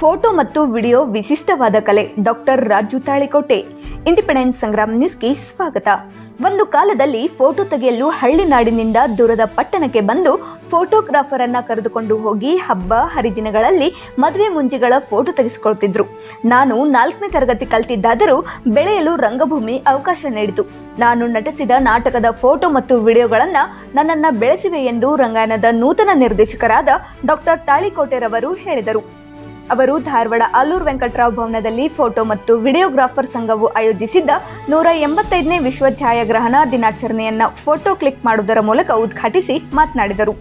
Photo ಮತ್ತು video ವಿಶಿಷ್ಟವಾದ ಕಲೆ ಡಾಕ್ಟರ್ ರಾಜು ತಾಳಿಕೋಟೆ. ಇಂಡಿಪೆಂಡೆನ್ಸ್ ಸಂಗ್ರಾಮ್ ನ್ಯೂಸ್ಗೆ ಸ್ವಾಗತ. ಒಂದು ಕಾಲದಲ್ಲಿ ಫೋಟೋ ತೆಗೆಯಲು ಹಳ್ಳಿನಾಡಿನಿಂದ ದೂರದ ಪಟ್ಟಣಕ್ಕೆ ಬಂದು ಫೋಟೋಗ್ರಾಫರ್ ಅನ್ನ ಕರೆದುಕೊಂಡು ಹೋಗಿ ಹಬ್ಬ ಹರಿದಿನಗಳಲ್ಲಿ ಮದುವೆ ಮುಂಜಿಗಳ ಫೋಟೋ ತೆಗೆಸಿಕೊಳ್ತಿದ್ರು. ನಾನು ನಾಲ್ಕನೇ ತರಗತಿ ಕಲ್ತಿದ್ದಾದರೂ ಬೆಳೆಯಲು ರಂಗಭೂಮಿ ಅವಕಾಶ ನೀಡಿತು. ನಾನು ನಟಿಸಿದ ನಾಟಕದ ಫೋಟೋ ಮತ್ತು ವಿಡಿಯೋಗಳನ್ನು ನನ್ನನ್ನ ಬೆಳೆಸಿವೆ ಎಂದು ರಂಗಾಯಣದ ನೂತನ ನಿರ್ದೇಶಕರಾದ ಡಾಕ್ಟರ್ ತಾಳಿಕೋಟೆರವರು ಹೇಳಿದರು. ಅವರು ಧಾರವಾಡ ಆಲೂರು ವೆಂಕಟರಾವ್ ಭವನದಲ್ಲಿ ಫೋಟೋ ಮತ್ತು ವಿಡಿಯೋಗ್ರಾಫರ್ ಸಂಘವು ಆಯೋಜಿಸಿದ್ದ ನೂರ ಎಂಬತ್ತೈದನೇ ವಿಶ್ವ ಛಾಯಾಗ್ರಹಣ ದಿನಾಚರಣೆಯನ್ನ ಫೋಟೋ ಕ್ಲಿಕ್ ಮಾಡುವುದರ ಮೂಲಕ ಉದ್ಘಾಟಿಸಿ ಮಾತನಾಡಿದರು.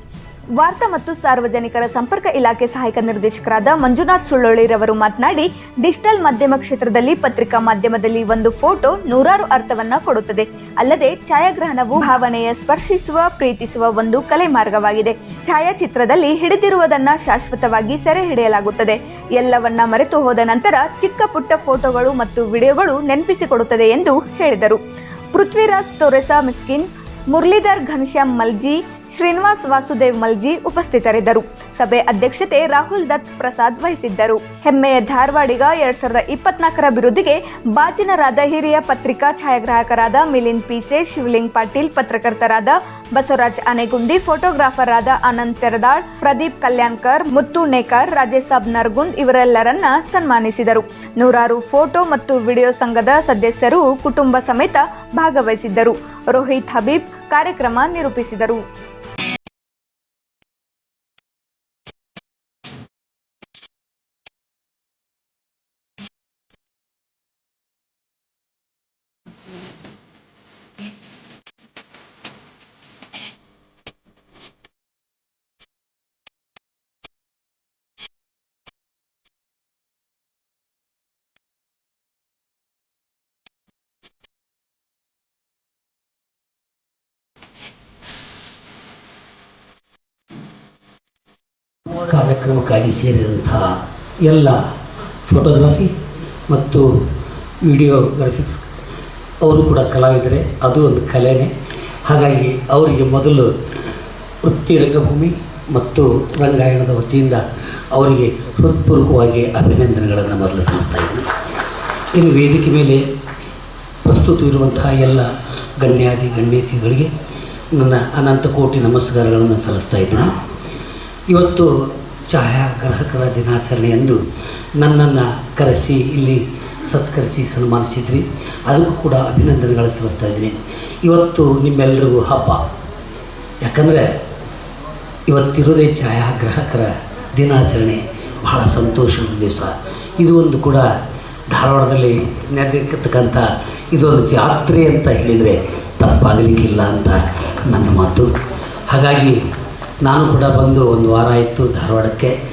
ವಾರ್ತಾ ಮತ್ತು ಸಾರ್ವಜನಿಕರ ಸಂಪರ್ಕ ಇಲಾಖೆ ಸಹಾಯಕ ನಿರ್ದೇಶಕರಾದ ಮಂಜುನಾಥ್ ಸುಳ್ಳೊಳ್ಳಿರವರು ಮಾತನಾಡಿ, ಡಿಜಿಟಲ್ ಮಾಧ್ಯಮ ಕ್ಷೇತ್ರದಲ್ಲಿ ಪತ್ರಿಕಾ ಮಾಧ್ಯಮದಲ್ಲಿ ಒಂದು ಫೋಟೋ ನೂರಾರು ಅರ್ಥವನ್ನ ಕೊಡುತ್ತದೆ. ಅಲ್ಲದೆ, ಛಾಯಾಗ್ರಹಣವು ಭಾವನೆಯ ಸ್ಪರ್ಶಿಸುವ, ಪ್ರೀತಿಸುವ ಒಂದು ಕಲೆ ಮಾರ್ಗವಾಗಿದೆ. ಛಾಯಾಚಿತ್ರದಲ್ಲಿ ಹಿಡಿದಿರುವುದನ್ನ ಶಾಶ್ವತವಾಗಿ ಸೆರೆ ಹಿಡಿಯಲಾಗುತ್ತದೆ. ಎಲ್ಲವನ್ನ ಮರೆತು ಹೋದ ನಂತರ ಚಿಕ್ಕ ಪುಟ್ಟ ಫೋಟೋಗಳು ಮತ್ತು ವಿಡಿಯೋಗಳು ನೆನಪಿಸಿಕೊಡುತ್ತದೆ ಎಂದು ಹೇಳಿದರು. ಪೃಥ್ವಿರಾಜ್ ತೊರೆಸಾ ಮಿಸ್ಕಿನ್, ಮುರಳೀಧರ್ ಘನಶ್ಯಾಮ್ ಮಲ್ಜಿ ಶ್ರೀನಿವಾಸ್ ವಾಸುದೇವ್ ಮಲ್ಜಿ ಉಪಸ್ಥಿತರಿದ್ದರು. ಸಭೆ ಅಧ್ಯಕ್ಷತೆ ರಾಹುಲ್ ದತ್ ಪ್ರಸಾದ್ ವಹಿಸಿದ್ದರು. ಹೆಮ್ಮೆಯ ಧಾರವಾಡಿಗ ಎರಡ್ ಸಾವಿರದ ಇಪ್ಪತ್ನಾಲ್ಕರ ಅಭಿವೃದ್ಧಿಗೆ ಬಾಚಿನರಾದ ಹಿರಿಯ ಪತ್ರಿಕಾ ಛಾಯಾಗ್ರಾಹಕರಾದ ಮಿಲಿಂದ್ ಪೀಸೆ ಶಿವಲಿಂಗ್ ಪಾಟೀಲ್, ಪತ್ರಕರ್ತರಾದ ಬಸವರಾಜ್ ಆನೆಗುಂದಿ ಫೋಟೋಗ್ರಾಫರ್ ಆದ ಆನಂದ್ ತೆರದಾಳ್, ಪ್ರದೀಪ್ ಕಲ್ಯಾಣ್ಕರ್, ಮುತ್ತು ನೇಕರ್ ರಾಜೇಶ್ ಸಾಬ್ ನರ್ಗುಂದ್ ಇವರೆಲ್ಲರನ್ನ ಸನ್ಮಾನಿಸಿದರು. ನೂರಾರು ಫೋಟೋ ಮತ್ತು ವಿಡಿಯೋ ಸಂಘದ ಸದಸ್ಯರು ಕುಟುಂಬ ಸಮೇತ ಭಾಗವಹಿಸಿದ್ದರು. ರೋಹಿತ್ ಹಬೀಬ್ ಕಾರ್ಯಕ್ರಮ ನಿರೂಪಿಸಿದರು. ಕಾರ್ಯಕ್ರಮಕ್ಕಾಗಿ ಸೇರಿದಂತಹ ಎಲ್ಲ ಫೋಟೋಗ್ರಫಿ ಮತ್ತು ವಿಡಿಯೋಗ್ರಾಫಿಕ್ಸ್ ಅವರು ಕೂಡ ಕಲಾವಿದರೆ. ಅದು ಒಂದು ಕಲೆನೇ. ಹಾಗಾಗಿ ಅವರಿಗೆ ಮೊದಲು ವೃತ್ತಿ ರಂಗಭೂಮಿ ಮತ್ತು ರಂಗಾಯಣದ ವತಿಯಿಂದ ಅವರಿಗೆ ಹೃತ್ಪೂರ್ವಕವಾಗಿ ಅಭಿನಂದನೆಗಳನ್ನು ಮೊದಲು ಸಲ್ಲಿಸ್ತಾ ಇದ್ದೀನಿ. ಇನ್ನು ವೇದಿಕೆ ಮೇಲೆ ಪ್ರಸ್ತುತ ಇರುವಂತಹ ಎಲ್ಲ ಗಣ್ಯಾದಿ ಗಣ್ಯತಿಗಳಿಗೆ ನನ್ನ ಅನಂತ ಕೋಟಿ ನಮಸ್ಕಾರಗಳನ್ನು ಸಲ್ಲಿಸ್ತಾ ಇದ್ದೀನಿ. ಇವತ್ತು ಛಾಯಾಗ್ರಾಹಕರ ದಿನಾಚರಣೆಯಂದು ನನ್ನನ್ನು ಕರೆಸಿ, ಇಲ್ಲಿ ಸತ್ಕರಿಸಿ ಸನ್ಮಾನಿಸಿದ್ರಿ. ಅದಕ್ಕೂ ಕೂಡ ಅಭಿನಂದನೆಗಳು ಸಲ್ಲಿಸ್ತಾ ಇದ್ದೀನಿ. ಇವತ್ತು ನಿಮ್ಮೆಲ್ಲರಿಗೂ ಹಬ್ಬ. ಯಾಕಂದರೆ ಇವತ್ತಿರೋದೇ ಛಾಯಾಗ್ರಾಹಕರ ದಿನಾಚರಣೆ. ಬಹಳ ಸಂತೋಷದ ದಿವಸ. ಇದು ಒಂದು ಕೂಡ ಧಾರವಾಡದಲ್ಲಿ ನಡೆದಿರ್ತಕ್ಕಂಥ ಇದೊಂದು ಜಾತ್ರೆ ಅಂತ ಹೇಳಿದರೆ ತಪ್ಪಾಗಲಿಕ್ಕಿಲ್ಲ ಅಂತ ನನ್ನ ಮಾತು. ಹಾಗಾಗಿ ನಾನು ಕೂಡ ಬಂದು ಒಂದು ವಾರ ಆಯಿತು ಧಾರವಾಡಕ್ಕೆ.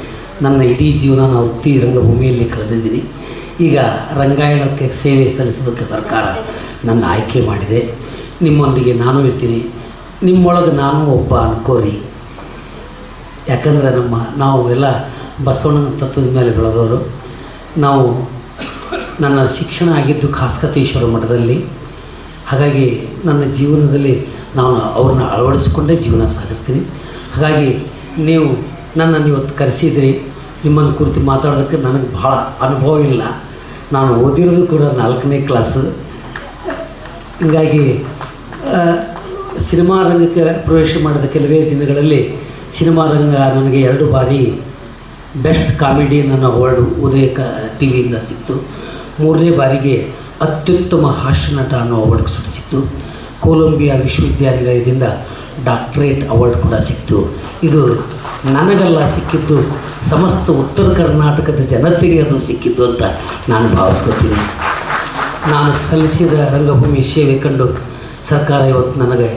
ನನ್ನ ಇಡೀ ಜೀವನ ನಾನು ವೃತ್ತಿ ರಂಗಭೂಮಿಯಲ್ಲಿ ಕಳೆದಿದ್ದೀನಿ. ಈಗ ರಂಗಾಯಣಕ್ಕೆ ಸೇವೆ ಸಲ್ಲಿಸೋದಕ್ಕೆ ಸರ್ಕಾರ ನನ್ನ ಆಯ್ಕೆ ಮಾಡಿದೆ. ನಿಮ್ಮೊಂದಿಗೆ ನಾನು ಇರ್ತೀನಿ. ನಿಮ್ಮೊಳಗೆ ನಾನು ಒಬ್ಬ ಅನ್ಕೋರಿ. ಯಾಕಂದರೆ ನಮ್ಮ ನಾವು ಎಲ್ಲ ಬಸವಣ್ಣನ ತತ್ವದ ಮೇಲೆ ಬೆಳೆದವರು. ನಾವು ನನ್ನ ಶಿಕ್ಷಣ ಆಗಿದ್ದು ಖಾಸ್ಕತೀಶ್ವರ ಮಠದಲ್ಲಿ. ಹಾಗಾಗಿ ನನ್ನ ಜೀವನದಲ್ಲಿ ನಾನು ಅವ್ರನ್ನ ಅಳವಡಿಸ್ಕೊಂಡೇ ಜೀವನ ಸಾಗಿಸ್ತೀನಿ. ಹಾಗಾಗಿ ನೀವು ನನ್ನನ್ನು ಇವತ್ತು ಕರೆಸಿದ್ರಿ. ನಿಮ್ಮನ್ನು ಕುರಿತು ಮಾತಾಡೋದಕ್ಕೆ ನನಗೆ ಭಾಳ ಅನುಭವ ಇಲ್ಲ. ನಾನು ಓದಿರೋದು ಕೂಡ ನಾಲ್ಕನೇ ಕ್ಲಾಸು ಹೀಗಾಗಿ ಸಿನಿಮಾ ರಂಗಕ್ಕೆ ಪ್ರವೇಶ ಮಾಡಿದ ಕೆಲವೇ ದಿನಗಳಲ್ಲಿ ಸಿನಿಮಾ ರಂಗ ನನಗೆ ಎರಡು ಬಾರಿ ಬೆಸ್ಟ್ ಕಾಮಿಡಿ ನನ್ನ ಅವಾರ್ಡು ಉದಯ ಕ, ಟಿ ವಿಯಿಂದ ಸಿಕ್ತು. ಮೂರನೇ ಬಾರಿಗೆ ಅತ್ಯುತ್ತಮ ಹಾಸ್ಯ ನಟ ಅನ್ನೋ ಅವಾರ್ಡ್ ಸಿಕ್ತು ಕೊಲಂಬಿಯಾ ವಿಶ್ವವಿದ್ಯಾನಿಲಯದಿಂದ ಡಾಕ್ಟ್ರೇಟ್ ಅವಾರ್ಡ್ ಕೂಡ ಸಿಕ್ತು ಇದು ನನಗೆಲ್ಲ ಸಿಕ್ಕಿದ್ದು, ಸಮಸ್ತ ಉತ್ತರ ಕರ್ನಾಟಕದ ಜನತೆಗೆ ಅದು ಸಿಕ್ಕಿದ್ದು ಅಂತ ನಾನು ಭಾವಿಸ್ಕೊತೀನಿ. ನಾನು ಸಲ್ಲಿಸಿದ ರಂಗಭೂಮಿ ಸೇವೆ ಕಂಡು ಸರ್ಕಾರ ಇವತ್ತು ನನಗೆ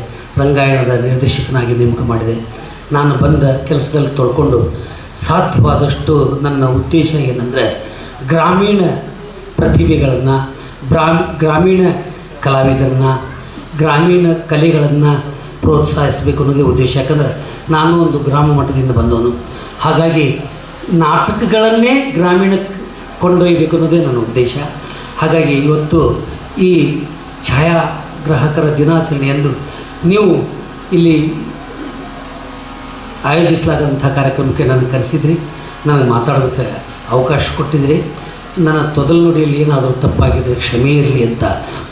ರಂಗಾಯಣದ ನಿರ್ದೇಶಕನಾಗಿ ನೇಮಕ ಮಾಡಿದೆ. ನಾನು ಬಂದ ಕೆಲಸದಲ್ಲಿ ತೊಳ್ಕೊಂಡು ಸಾಧ್ಯವಾದಷ್ಟು ನನ್ನ ಉದ್ದೇಶ ಏನಂದರೆ ಗ್ರಾಮೀಣ ಪ್ರತಿಭೆಗಳನ್ನು, ಬ್ರಾ, ಗ್ರಾಮೀಣ ಕಲಾವಿದರನ್ನ ಗ್ರಾಮೀಣ ಕಲೆಗಳನ್ನು ಪ್ರೋತ್ಸಾಹಿಸಬೇಕು ಅನ್ನೋದೇ ಉದ್ದೇಶ. ಯಾಕಂದರೆ ನಾನು ಒಂದು ಗ್ರಾಮ ಮಟ್ಟದಿಂದ ಬಂದವನು. ಹಾಗಾಗಿ ನಾಟಕಗಳನ್ನೇ ಗ್ರಾಮೀಣಕ್ಕೆ ಕೊಂಡೊಯ್ಯಬೇಕು ಅನ್ನೋದೇ ನನ್ನ ಉದ್ದೇಶ. ಹಾಗಾಗಿ ಇವತ್ತು ಈ ಛಾಯಾಗ್ರಾಹಕರ ದಿನಾಚರಣೆಯಂದು ನೀವು ಇಲ್ಲಿ ಆಯೋಜಿಸಲಾದಂಥ ಕಾರ್ಯಕ್ರಮಕ್ಕೆ ನಾನು ಕರೆಸಿದ್ರಿ. ನನಗೆ ಮಾತಾಡೋದಕ್ಕೆ ಅವಕಾಶ ಕೊಟ್ಟಿದ್ರಿ. ನನ್ನ ತೊದಲು ನುಡಿಯಲ್ಲಿ ಏನಾದರೂ ತಪ್ಪಾಗಿದ್ದರೆ ಕ್ಷಮೆ ಇರಲಿ ಅಂತ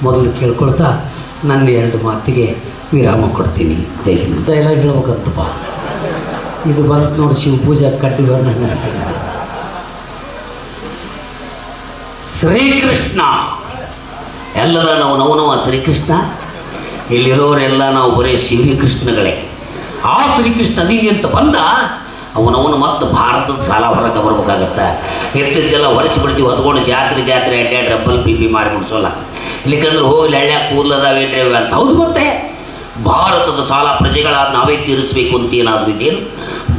ಮೊದಲು ಕೇಳ್ಕೊಳ್ತಾ ನನ್ನ ಎರಡು ಮಾತಿಗೆ ವಿರಾಮ ಕೊಡ್ತೀನಿ. ಜೈ ಹಿಂದ್. ಎಲ್ಲ ಹೇಳ್ಬೇಕಂತಪ್ಪ. ಇದು ಬಂತು ನೋಡಿ ಶಿವಪೂಜಾ ಕಟ್ಟಿ ಬಣ್ಣ ಶ್ರೀಕೃಷ್ಣ. ಎಲ್ಲರ ನಾವು ನವನವ ಶ್ರೀಕೃಷ್ಣ. ಇಲ್ಲಿರೋರೆಲ್ಲ ನಾವು ಬರೀ ಶ್ರೀಕೃಷ್ಣಗಳೇ. ಆ ಶ್ರೀಕೃಷ್ಣ ನೀನು ಅಂತ ಬಂದ ಅವನವನು ಮತ್ತೆ ಭಾರತದ ಸಾಲ ಹೊರಗೆ ಬರ್ಬೇಕಾಗತ್ತೆ. ಎತ್ತಿದ್ದೆಲ್ಲ ಹೊರಸಿ ಬಿಡ್ತೀವಿ ಹೊತ್ಕೊಂಡು ಜಾತ್ರೆ ಜಾತ್ರೆ ಅಡ್ಡಾಡಿ ರಬ್ಬಲ್ ಪಿ ಪಿ ಮಾರಿ ಮುಡ್ಸೋಲ್ಲ ಇಲ್ಲಿಕಂದ್ರೆ ಹೋಗಿ ಎಳ್ಳ್ಯಾಗ ಕೂದಲದಾವೇನ್ರಿ ಅಂತ. ಹೌದು ಮತ್ತೆ. ಭಾರತದ ಸಾಲ ಪ್ರಜೆಗಳಾದ ನಾವೇ ತೀರಿಸಬೇಕು ಅಂತ ಏನಾದರೂ ಇದೇನು?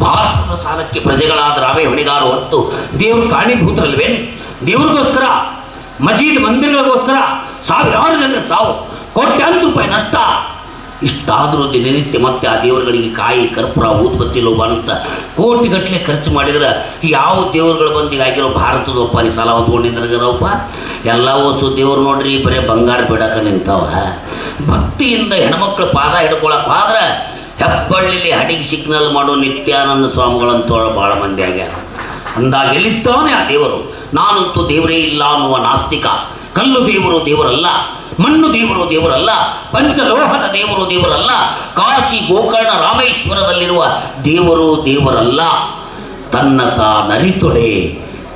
ಭಾರತದ ಸಾಲಕ್ಕೆ ಪ್ರಜೆಗಳಾದ ನಾವೇ ಹೊಣೆಗಾರ ಹೊತ್ತು ದೇವರು ಕಾರಣೀಭೂತರಲ್ವೇನು ದೇವ್ರಿಗೋಸ್ಕರ, ಮಜೀದ್ ಮಂದಿರಗಳಿಗೋಸ್ಕರ ಸಾವಿರಾರು ಜನರ ಸಾವು, ಕೋಟ್ಯಾಂತರ ರೂಪಾಯಿ ನಷ್ಟ. ಇಷ್ಟಾದರೂ ದಿನನಿತ್ಯ ಮತ್ತೆ ಆ ದೇವರುಗಳಿಗೆ ಕಾಯಿ, ಕರ್ಪೂರ, ಊದ್ಬತ್ತಿ ಅಂತ ಕೋಟಿಗಟ್ಟಲೆ ಖರ್ಚು ಮಾಡಿದ್ರೆ ಯಾವ ದೇವರುಗಳು ಬಂದಿಗಾಗಿರೋ ಭಾರತದ ಒಪ್ಪಾರಿ ಸಾಲ ಹೊತ್ಕೊಂಡಿದ್ರಗರಪ್ಪ ಎಲ್ಲ ಓಸು ದೇವ್ರು ನೋಡ್ರಿ, ಬರೀ ಬಂಗಾರ ಬಿಡಕ ನಿಂತವ. ಭಕ್ತಿಯಿಂದ ಹೆಣ್ಮಕ್ಳು ಪಾದ ಹಿಡ್ಕೊಳಕ್ಕೆ ಹೋದ್ರೆ ಹೆಬ್ಬಳ್ಳಿಲಿ ಹಡಿಗೆ ಸಿಗ್ನಲ್ ಮಾಡೋ ನಿತ್ಯಾನಂದ ಸ್ವಾಮಿಗಳಂತ ಭಾಳ ಮಂದಿ ಆಗ್ಯಾರ. ಅಂದಾಗ ಎಲ್ಲಿದ್ದಾನೆ ಆ ದೇವರು? ನಾನಂತೂ ದೇವರೇ ಇಲ್ಲ ಅನ್ನುವ ನಾಸ್ತಿಕ. ಕಲ್ಲು ದೇವರು ದೇವರಲ್ಲ, ಮಣ್ಣು ದೇವರು ದೇವರಲ್ಲ, ಪಂಚಲೋಹದ ದೇವರು ದೇವರಲ್ಲ, ಕಾಶಿ ಗೋಕರ್ಣ ರಾಮೇಶ್ವರದಲ್ಲಿರುವ ದೇವರು ದೇವರಲ್ಲ. ತನ್ನ ತಾನರಿತೊಡೆ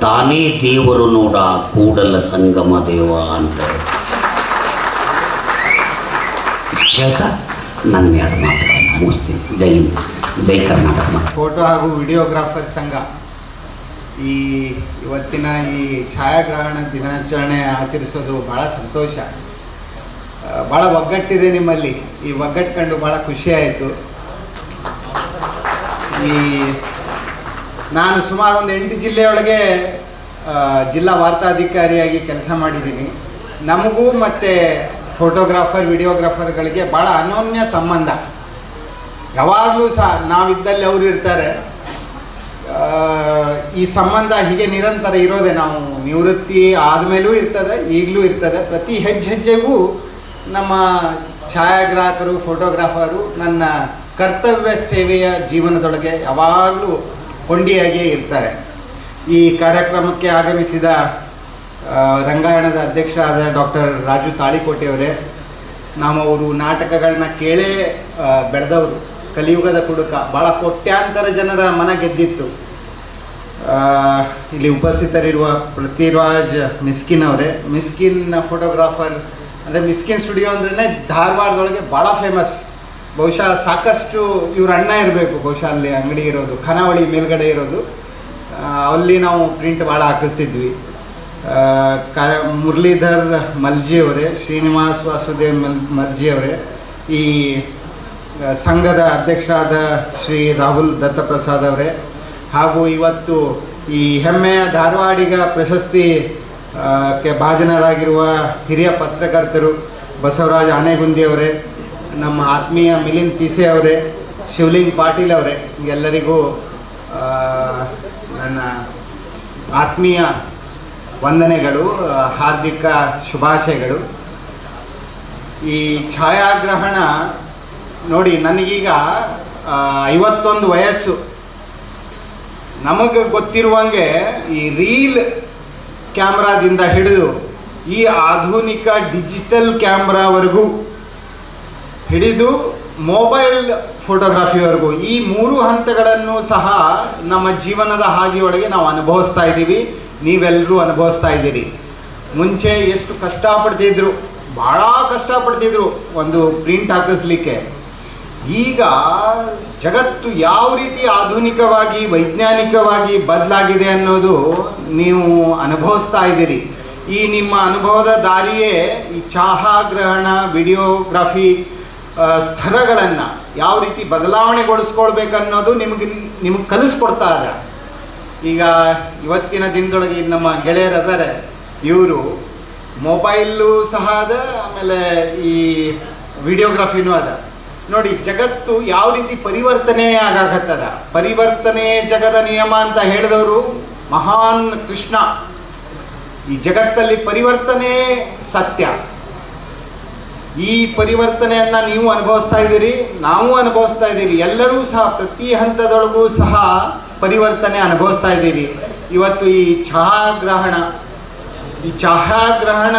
ತಾನೇ ದೇವರು ನೋಡ ಕೂಡಲ ಸಂಗಮ ದೇವ ಅಂತ ಹೇಳ್ತಾ? ನನ್ನ ಎರಡು ಮಾತುಗಳನ್ನು ಮುಗಿಸ್ತೀನಿ. ಜೈ ಹಿಂದ್. ಜೈ ಕರ್ನಾಟಕ. ಫೋಟೋ ಹಾಗೂ ವಿಡಿಯೋಗ್ರಾಫರ್ ಸಂಘ. ಈ ಇವತ್ತಿನ ಈ ಛಾಯಾಗ್ರಹಣ ದಿನಾಚರಣೆ ಆಚರಿಸೋದು ಭಾಳ ಸಂತೋಷ. ಭಾಳ ಒಗ್ಗಟ್ಟಿದೆ ನಿಮ್ಮಲ್ಲಿ. ಈ ಒಗ್ಗಟ್ಟು ಕಂಡು ಭಾಳ ಖುಷಿ ಆಯಿತು. ಈ ನಾನು ಸುಮಾರು ಒಂದು ಎಂಟು ಜಿಲ್ಲೆಯೊಳಗೆ ಜಿಲ್ಲಾ ವಾರ್ತಾಧಿಕಾರಿಯಾಗಿ ಕೆಲಸ ಮಾಡಿದ್ದೀನಿ. ನಮಗೂ ಮತ್ತು ಫೋಟೋಗ್ರಾಫರ್, ವಿಡಿಯೋಗ್ರಾಫರ್ಗಳಿಗೆ ಭಾಳ ಅನೋನ್ಯ ಸಂಬಂಧ. ಯಾವಾಗಲೂ ಸಹ ನಾವಿದ್ದಲ್ಲಿ ಅವರು ಇರ್ತಾರೆ. ಈ ಸಂಬಂಧ ಹೀಗೆ ನಿರಂತರ ಇರೋದೆ ನಾವು. ನಿವೃತ್ತಿ ಆದಮೇಲೂ ಇರ್ತದೆ, ಈಗಲೂ ಇರ್ತದೆ. ಪ್ರತಿ ಹೆಜ್ಜೆ ಹೆಜ್ಜೆಗೂ ನಮ್ಮ ಛಾಯಾಗ್ರಾಹಕರು, ಫೋಟೋಗ್ರಾಫರು ನನ್ನ ಕರ್ತವ್ಯ ಸೇವೆಯ ಜೀವನದೊಳಗೆ ಯಾವಾಗಲೂ ಕೊಂಡಿಯಾಗಿಯೇ ಇರ್ತಾರೆ. ಈ ಕಾರ್ಯಕ್ರಮಕ್ಕೆ ಆಗಮಿಸಿದ ರಂಗಾಯಣದ ಅಧ್ಯಕ್ಷರಾದ ಡಾಕ್ಟರ್ ರಾಜು ತಾಳಿಕೋಟೆಯವರೇ ನಾವು ಅವರು ನಾಟಕಗಳನ್ನ ಕೇಳೇ ಬೆಳೆದವರು. ಕಲಿಯುಗದ ಕುಡುಕ. ಭಾಳ ಕೋಟ್ಯಾಂತರ ಜನರ ಮನ ಗೆದ್ದಿತ್ತು. ಇಲ್ಲಿ ಉಪಸ್ಥಿತರಿರುವ ಪೃಥ್ವಿರಾಜ್ ಮಿಸ್ಕಿನ್ ಅವರೇ. ಮಿಸ್ಕಿನ್ ಫೋಟೋಗ್ರಾಫರ್ ಅಂದರೆ ಮಿಸ್ಕಿನ್ ಸ್ಟುಡಿಯೋ ಅಂದ್ರೇ ಧಾರವಾಡದೊಳಗೆ ಭಾಳ ಫೇಮಸ್ ಬಹುಶಃ ಸಾಕಷ್ಟು ಇವ್ರ ಅಣ್ಣ ಇರಬೇಕು ಬಹುಶಃ ಅಲ್ಲಿ ಅಂಗಡಿ ಇರೋದು ಖನಾವಳಿ ಮೇಲ್ಗಡೆ ಇರೋದು. ಅಲ್ಲಿ ನಾವು ಪ್ರಿಂಟ್ ಭಾಳ ಹಾಕಿಸ್ತಿದ್ವಿ. ಆ, ಕ ಮುರಳೀಧರ್ ಮಲ್ಜಿ ಅವರೇ ಶ್ರೀನಿವಾಸ್ ವಾಸುದೇವ್ ಮಲ್ ಮಲ್ಜಿ ಅವರೇ ಈ ಸಂಘದ ಅಧ್ಯಕ್ಷರಾದ ಶ್ರೀ ರಾಹುಲ್ ದತ್ತಪ್ರಸಾದ್ ಅವರೇ ಹಾಗೂ ಇವತ್ತು ಈ ಹೆಮ್ಮೆಯ ಧಾರವಾಡಿಗ ಪ್ರಶಸ್ತಿ ಕ್ಕೆ ಭಾಜನರಾಗಿರುವ ಹಿರಿಯ ಪತ್ರಕರ್ತರು ಬಸವರಾಜ್ ಆನೆಗುಂದಿ ಅವರೇ ನಮ್ಮ ಆತ್ಮೀಯ ಮಿಲಿಂದ್ ಪಿಸೆ ಅವರೇ, ಶಿವಲಿಂಗ್ ಪಾಟೀಲ್ ಅವರೇ, ಎಲ್ಲರಿಗೂ ನನ್ನ ಆತ್ಮೀಯ ವಂದನೆಗಳು ಹಾರ್ದಿಕ ಶುಭಾಶಯಗಳು. ಈ ಛಾಯಾಗ್ರಹಣ ನೋಡಿ, ನನಗೀಗ ಐವತ್ತೊಂದು ವಯಸ್ಸು. ನಮಗೆ ಗೊತ್ತಿರುವಂಗೆ ಈ ರೀಲ್ ಕ್ಯಾಮ್ರಾದಿಂದ ಹಿಡಿದು ಈ ಆಧುನಿಕ ಡಿಜಿಟಲ್ ಕ್ಯಾಮ್ರಾವರೆಗೂ ಹಿಡಿದು ಮೊಬೈಲ್ ಫೋಟೋಗ್ರಫಿವರೆಗೂ ಈ ಮೂರು ಹಂತಗಳನ್ನು ಸಹ ನಮ್ಮ ಜೀವನದ ಹಾದಿಯೊಳಗೆ ನಾವು ಅನುಭವಿಸ್ತಾ ಇದ್ದೀವಿ. ನೀವೆಲ್ಲರೂ ಅನುಭವಿಸ್ತಾ ಇದ್ದೀರಿ. ಮುಂಚೆ ಎಷ್ಟು ಕಷ್ಟಪಡ್ತಿದ್ರು ಭಾಳ ಕಷ್ಟಪಡ್ತಿದ್ರು ಒಂದು ಪ್ರಿಂಟ್ ಹಾಕಿಸ್ಲಿಕ್ಕೆ. ಈಗ ಜಗತ್ತು ಯಾವ ರೀತಿ ಆಧುನಿಕವಾಗಿ, ವೈಜ್ಞಾನಿಕವಾಗಿ ಬದಲಾಗಿದೆ ಅನ್ನೋದು ನೀವು ಅನುಭವಿಸ್ತಾ ಇದ್ದೀರಿ. ಈ ನಿಮ್ಮ ಅನುಭವದ ದಾರಿಯೇ ಈ ಛಾಯಾಗ್ರಹಣ ವಿಡಿಯೋಗ್ರಫಿ ಆ, ಸ್ಥಳಗಳನ್ನು ಯಾವ ರೀತಿ ಬದಲಾವಣೆಗೊಳಿಸ್ಕೊಳ್ಬೇಕನ್ನೋದು ನಿಮಗೆ ನಿಮಗೆ ಕಲಿಸ್ಕೊಡ್ತಾ ಇದೆ ಈಗ ಇವತ್ತಿನ ದಿನದೊಳಗೆ ನಮ್ಮ ಗೆಳೆಯರು ಇವರು ಮೊಬೈಲು ಸಹ ಅದ ಆಮೇಲೆ ಈ ವಿಡಿಯೋಗ್ರಫಿನೂ ಅದ. ನೋಡಿ ಜಗತ್ತು ಯಾವ ರೀತಿ ಪರಿವರ್ತನೆ ಆಗಾಕತ್ತದ. ಪರಿವರ್ತನೆ ಜಗದ ನಿಯಮ ಅಂತ ಹೇಳಿದವರು ಮಹಾನ್ ಕೃಷ್ಣ. ಈ ಜಗತ್ತಲ್ಲಿ ಪರಿವರ್ತನೆ ಸತ್ಯ. ಈ ಪರಿವರ್ತನೆಯನ್ನ ನೀವು ಅನುಭವಿಸ್ತಾ ಇದ್ದೀರಿ, ನಾವು ಅನುಭವಿಸ್ತಾ ಇದ್ದೀವಿ. ಎಲ್ಲರೂ ಸಹ ಪ್ರತಿ ಹಂತದೊಳಗೂ ಸಹ ಪರಿವರ್ತನೆ ಅನುಭವಿಸ್ತಾ ಇದ್ದೀವಿ. ಇವತ್ತು ಈ ಚಹಾಗ್ರಹಣ ಈ ಚಹಾಗ್ರಹಣ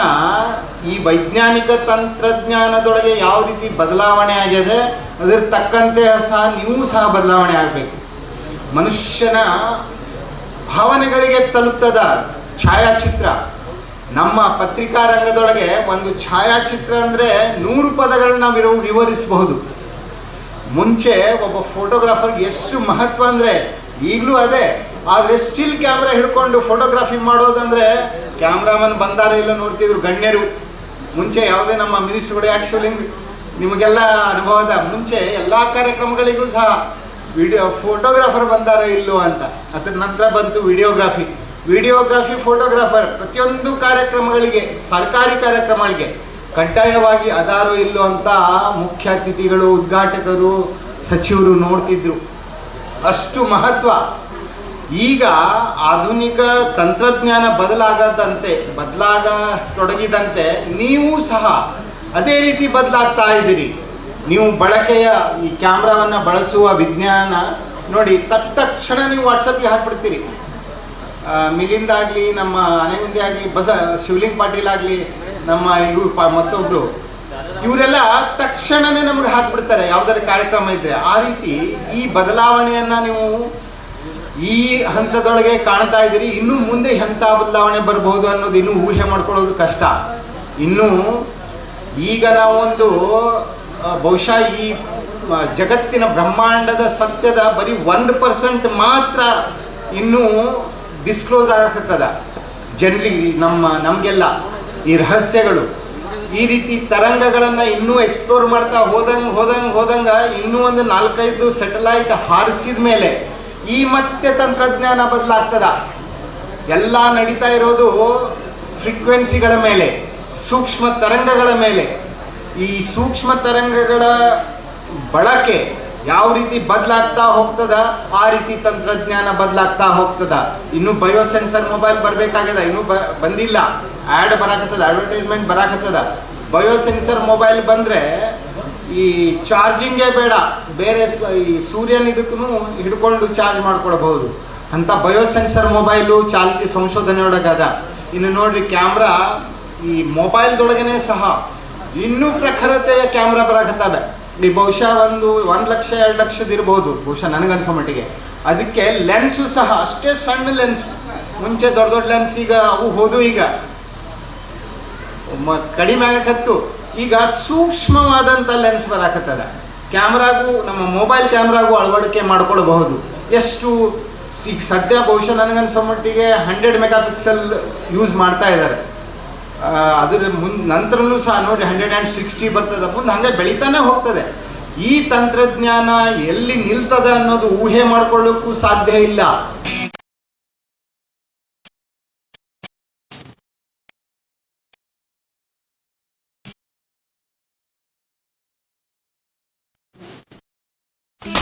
ಈ ವೈಜ್ಞಾನಿಕ ತಂತ್ರಜ್ಞಾನದೊಳಗೆ ಯಾವ ರೀತಿ ಬದಲಾವಣೆ ಆಗಿದೆ, ಅದರ ತಕ್ಕಂತೆ ಸಹ ನೀವು ಸಹ ಬದಲಾವಣೆ ಆಗಬೇಕು. ಮನುಷ್ಯನ ಭಾವನೆಗಳಿಗೆ ತಲುಪ್ತದ ಛಾಯಾಚಿತ್ರ. ನಮ್ಮ ಪತ್ರಿಕಾ ರಂಗದೊಳಗೆ ಒಂದು ಛಾಯಾಚಿತ್ರ ಅಂದರೆ ನೂರು ಪದಗಳನ್ನ ನಾವು ವಿವ- ವಿವರಿಸಬಹುದು. ಮುಂಚೆ ಒಬ್ಬ ಫೋಟೋಗ್ರಾಫರ್ಗೆ ಎಷ್ಟು ಮಹತ್ವ ಅಂದರೆ ಈಗಲೂ ಅದೇ. ಆದರೆ ಸ್ಟಿಲ್ ಕ್ಯಾಮ್ರಾ ಹಿಡ್ಕೊಂಡು ಫೋಟೋಗ್ರಾಫಿ ಮಾಡೋದಂದ್ರೆ ಕ್ಯಾಮ್ರಾಮನ್ ಬಂದಾರ ಇಲ್ಲ ನೋಡ್ತಿದ್ರು ಗಣ್ಯರು. ಮುಂಚೆ ಯಾವುದೇ ನಮ್ಮ ಮಿನಿಸ್ಟ್ರುಗಳು ಆ್ಯಕ್ಚುಲಿ ನಿಮಗೆಲ್ಲ ಅನುಭವದ ಮುಂಚೆ ಎಲ್ಲ ಕಾರ್ಯಕ್ರಮಗಳಿಗೂ ಸಹ ವಿಡಿಯೋ ಫೋಟೋಗ್ರಾಫರ್ ಬಂದಾರೋ ಇಲ್ಲೋ ಅಂತ. ಅದರ ನಂತರ ಬಂತು ವಿಡಿಯೋಗ್ರಾಫಿ ವಿಡಿಯೋಗ್ರಾಫಿ, ಫೋಟೋಗ್ರಾಫರ್, ಪ್ರತಿಯೊಂದು ಕಾರ್ಯಕ್ರಮಗಳಿಗೆ, ಸರ್ಕಾರಿ ಕಾರ್ಯಕ್ರಮಗಳಿಗೆ ಕಡ್ಡಾಯವಾಗಿ ಅದಾರೋ ಇಲ್ಲೋ ಅಂತ ಮುಖ್ಯ ಅತಿಥಿಗಳು, ಉದ್ಘಾಟಕರು, ಸಚಿವರು ನೋಡ್ತಿದ್ರು. ಅಷ್ಟು ಮಹತ್ವ. ಈಗ ಆಧುನಿಕ ತಂತ್ರಜ್ಞಾನ ಬದಲಾಗದಂತೆ ಬದಲಾಗ ತೊಡಗಿದಂತೆ ನೀವು ಸಹ ಅದೇ ರೀತಿ ಬದಲಾಗ್ತಾ ಇದ್ದೀರಿ. ನೀವು ಬಳಕೆಯ ಈ ಕ್ಯಾಮ್ರಾವನ್ನು ಬಳಸುವ ವಿಜ್ಞಾನ ನೋಡಿ ತಕ್ಷಣ ನೀವು ವಾಟ್ಸಪ್ಗೆ ಹಾಕ್ಬಿಡ್ತೀರಿ. ಮಿಲಿಂದ್ ಆಗಲಿ, ನಮ್ಮ ಅನೆಗುಂದಿ ಆಗಲಿ, ಬಸ, ಶಿವಲಿಂಗ್ ಪಾಟೀಲ್ ಆಗಲಿ, ನಮ್ಮ ಇವ್ರು ಪ, ಮತ್ತೊಬ್ರು, ಇವರೆಲ್ಲ ತಕ್ಷಣನೇ ನಮಗೆ ಹಾಕ್ಬಿಡ್ತಾರೆ, ಯಾವುದಾದ್ರು ಕಾರ್ಯಕ್ರಮ ಇದ್ದರೆ ಆ ರೀತಿ ಈ ಬದಲಾವಣೆಯನ್ನು ನೀವು ಈ ಹಂತದೊಳಗೆ ಕಾಣ್ತಾ ಇದ್ದೀರಿ. ಇನ್ನು ಮುಂದೆ ಎಂಥ ಬದಲಾವಣೆ ಬರಬಹುದು ಅನ್ನೋದು ಇನ್ನೂ ಊಹೆ ಮಾಡ್ಕೊಳ್ಳೋದು ಕಷ್ಟ. ಇನ್ನು ಈಗ ನಾವೊಂದು ಬಹುಶಃ ಈ ಜಗತ್ತಿನ ಬ್ರಹ್ಮಾಂಡದ ಸತ್ಯದ ಬರೀ ಒಂದು ಪರ್ಸೆಂಟ್ ಮಾತ್ರ ಇನ್ನೂ ಡಿಸ್ಕ್ಲೋಸ್ ಆಗಕತ್ತದ. ಜನರಿಗೆ ನಮ್ಮ, ನಮಗೆಲ್ಲ ಈ ರಹಸ್ಯಗಳು. ಈ ರೀತಿ ತರಂಗಗಳನ್ನು ಇನ್ನೂ ಎಕ್ಸ್ಪ್ಲೋರ್ ಮಾಡ್ತಾ ಹೋದಂಗೆ ಹೋದಂಗೆ ಹೋದಂಗೆ ಇನ್ನೂ ಒಂದು ನಾಲ್ಕೈದು ಸೆಟಲೈಟ್ ಹಾರಿಸಿದ ಮೇಲೆ ಈ ಮತ್ತೆ ತಂತ್ರಜ್ಞಾನ ಬದಲಾಗ್ತದ. ಎಲ್ಲ ನಡೀತಾ ಇರೋದು ಫ್ರೀಕ್ವೆನ್ಸಿಗಳ ಮೇಲೆ, ಸೂಕ್ಷ್ಮ ತರಂಗಗಳ ಮೇಲೆ. ಈ ಸೂಕ್ಷ್ಮ ತರಂಗಗಳ ಬಳಕೆ ಯಾವ ರೀತಿ ಬದಲಾಗ್ತಾ ಹೋಗ್ತದ, ಆ ರೀತಿ ತಂತ್ರಜ್ಞಾನ ಬದಲಾಗ್ತಾ ಹೋಗ್ತದ. ಇನ್ನು ಬಯೋಸೆನ್ಸರ್ ಮೊಬೈಲ್ ಬರಬೇಕಾಗ್ಯದ, ಇನ್ನೂ ಬಂದಿಲ್ಲ. ಆ್ಯಡ್ ಬರಾಕತ್ತದ ಅಡ್ವರ್ಟೈಸ್ಮೆಂಟ್ ಬರಾಕತ್ತದ. ಬಯೋಸೆನ್ಸರ್ ಮೊಬೈಲ್ ಬಂದರೆ ಈ ಚಾರ್ಜಿಂಗೇ ಬೇಡ. ಬೇರೆ ಈ ಸೂರ್ಯನ ಇದಕ್ಕೂ ಹಿಡ್ಕೊಂಡು ಚಾರ್ಜ್ ಮಾಡ್ಕೊಳ್ಬಹುದು. ಅಂತ ಬಯೋಸೆನ್ಸರ್ ಮೊಬೈಲು ಚಾಲ್ತಿ ಸಂಶೋಧನೆಯೊಳಗದ ಇನ್ನು ನೋಡ್ರಿ, ಕ್ಯಾಮ್ರಾ ಈ ಮೊಬೈಲ್ದೊಳಗೇನೆ ಸಹ ಇನ್ನೂ ಪ್ರಖರತೆಯ ಕ್ಯಾಮ್ರಾ ಬರಾಕತ್ತವೆ. ಈ ಬಹುಶಃ ಒಂದು ಒಂದು ಲಕ್ಷ, ಎರಡು ಲಕ್ಷದ ಇರ್ಬೋದು, ಬಹುಶಃ ನನಗನ್ಸೋ ಮಟ್ಟಿಗೆ. ಅದಕ್ಕೆ ಲೆನ್ಸು ಸಹ ಅಷ್ಟೇ ಸಣ್ಣ ಲೆನ್ಸ್ ಮುಂಚೆ ದೊಡ್ಡ ದೊಡ್ಡ ಲೆನ್ಸ್ ಈಗ ಅವು ಹೋದು ಈಗ. ಮ, ಕಡಿಮೆ ಆಗಕತ್ತು. ಈಗ ಸೂಕ್ಷ್ಮವಾದಂಥ ಲೆನ್ಸ್ ಬರಾಕತ್ತದ. ಕ್ಯಾಮ್ರಾಗೂ, ನಮ್ಮ ಮೊಬೈಲ್ ಕ್ಯಾಮ್ರಾಗೂ ಅಳವಡಿಕೆ ಮಾಡ್ಕೊಳ್ಬಹುದು. ಎಷ್ಟು, ಈಗ ಸದ್ಯ ಬಹುಶಃ ನನಗನ್ಸೋ ಮಟ್ಟಿಗೆ ಹಂಡ್ರೆಡ್ ಮೆಗಾ ಪಿಕ್ಸೆಲ್ ಯೂಸ್ ಮಾಡ್ತಾ ಇದ್ದಾರೆ ಅದ್ರ ಮುನ್, ನಂತರನೂ ಸಹ ನೋಡಿ ಹಂಡ್ರೆಡ್ ಆ್ಯಂಡ್ ಸಿಕ್ಸ್ಟಿ ಬರ್ತದೆ ಮುಂದೆ ಹಂಗೆ ಬೆಳಿತಾನೆ ಹೋಗ್ತದೆ. ಈ ತಂತ್ರಜ್ಞಾನ ಎಲ್ಲಿ ನಿಲ್ತದೆ ಅನ್ನೋದು ಊಹೆ ಮಾಡ್ಕೊಳ್ಳೋಕ್ಕೂ ಸಾಧ್ಯ ಇಲ್ಲ.